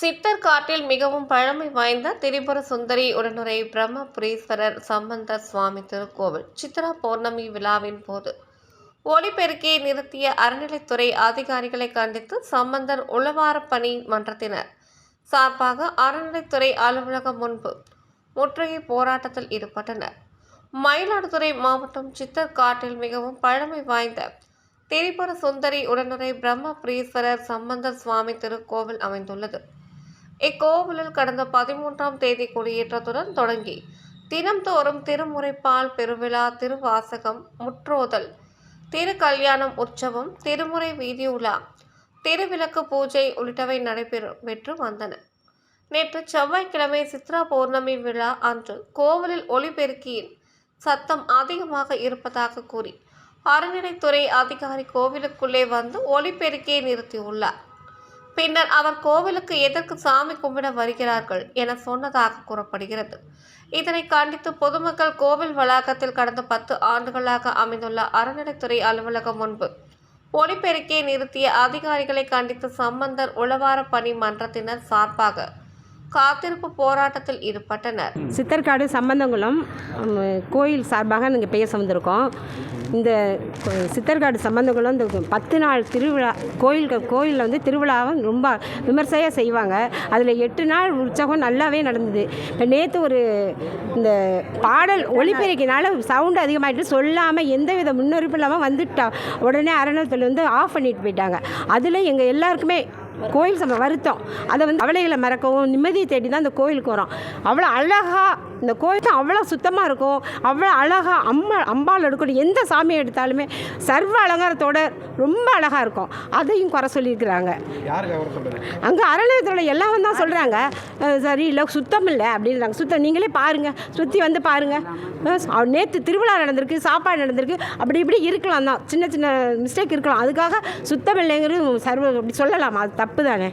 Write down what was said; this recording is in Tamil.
சித்தர் காட்டில் மிகவும் பழமை வாய்ந்த திரிபுர சுந்தரி உடனுரை பிரம்மபுரீஸ்வரர் சம்பந்தர் சுவாமி திருக்கோவில் சித்ரா பௌர்ணமி விழாவின் போது. ஒளிபெருக்கியை நிறுத்திய அறநிலைத்துறை அதிகாரிகளை கண்டித்து சம்பந்தர் உளவார பணி மன்றத்தினர். சார்பாக அறநிலைத்துறை அலுவலகம் முன்பு முற்றுகை போராட்டத்தில் ஈடுபட்டனர். மயிலாடுதுறை மாவட்டம் சித்தர் காட்டில் மிகவும் பழமை வாய்ந்த திரிபுர சுந்தரி உடனுரை பிரம்மபுரீஸ்வரர் சம்பந்தர் சுவாமி திருக்கோவில் அமைந்துள்ளது. இக்கோவிலில் கடந்த பதிமூன்றாம் தேதி கொடியேற்றத்துடன் தொடங்கி தினம்தோறும் திருமுறைப்பால் பெருவிழா திருவாசகம் முற்றோதல் திருக்கல்யாணம் உற்சவம் திருமுறை வீதி உலா திருவிளக்கு பூஜை உள்ளிட்டவை நடைபெற்று வந்தன. நேற்று செவ்வாய்க்கிழமை சித்ரா பௌர்ணமி விழா அன்று கோவிலில் ஒளிபெருக்கியின் சத்தம் அதிகமாக இருப்பதாக கூறி அறநிலைத்துறை அதிகாரி கோவிலுக்குள்ளே வந்து ஒளிபெருக்கியை நிறுத்தியுள்ளார். பின்னர் அவர் கோவிலுக்கு எதற்கு சாமி கும்பிட வருகிறார்கள் என சொன்னதாக கூறப்படுகிறது. இதனை கண்டித்து பொதுமக்கள் கோவில் வளாகத்தில் கடந்த பத்து ஆண்டுகளாக அமைந்துள்ள அறநிலைத்துறை அலுவலகம் முன்பு ஒளிபெருக்கியை நிறுத்திய அதிகாரிகளை கண்டித்து சம்பந்தர் உளவார பணி மன்றத்தினர் சார்பாக காத்திருப்பு போராட்டத்தில் ஈடுபட்டனர். சித்தர்காடு சம்பந்தங்குளம் கோயில் சார்பாக நாங்கள் பேச வந்திருக்கோம். இந்த சித்தர்காடு சம்பந்தங்குளம் இந்த பத்து நாள் திருவிழா கோயில்கள் கோயிலில் வந்து திருவிழாவை ரொம்ப விமர்சையாக செய்வாங்க. அதில் எட்டு நாள் உற்சாகம் நல்லாவே நடந்தது. இப்போ நேற்று ஒரு இந்த பாடல் ஒளிபெருக்கினால சவுண்டு அதிகமாகிட்டு சொல்லாமல் எந்தவித முன்னறிப்பு இல்லாமல் வந்துட்டா. உடனே அரணத்தில் வந்து ஆஃப் பண்ணிட்டு போயிட்டாங்க. அதில் எங்கள் எல்லாருக்குமே கோயில் சம வருத்தம். அதை வந்து அவளைகளை மறக்கவும் நிம்மதியை தேடி தான் அந்த கோயிலுக்கு வரோம் அவ்வளோ அழகாக இந்த கோயில் அவ்வளோ சுத்தமாக இருக்கும். அவ்வளோ அழகாக அம்மா அம்பாள் எடுக்கணும். எந்த சாமியை எடுத்தாலுமே சர்வ அலங்காரத்தோட ரொம்ப அழகாக இருக்கும். அதையும் குறை சொல்லியிருக்கிறாங்க. அங்கே அறநிலையத்தோட எல்லாம் தான் சொல்கிறாங்க சரி இல்லை சுத்தம் இல்லை அப்படின்றாங்க. சுத்தம் நீங்களே பாருங்கள் சுற்றி வந்து பாருங்கள் நேற்று திருவிழா நடந்திருக்கு சாப்பாடு நடந்திருக்கு. அப்படி இப்படி இருக்கலாம் தான். சின்ன சின்ன மிஸ்டேக் இருக்கலாம். அதுக்காக சுத்தம் இல்லைங்கிறது சர்வ அப்படி சொல்லலாமா. அது தப்பு தானே.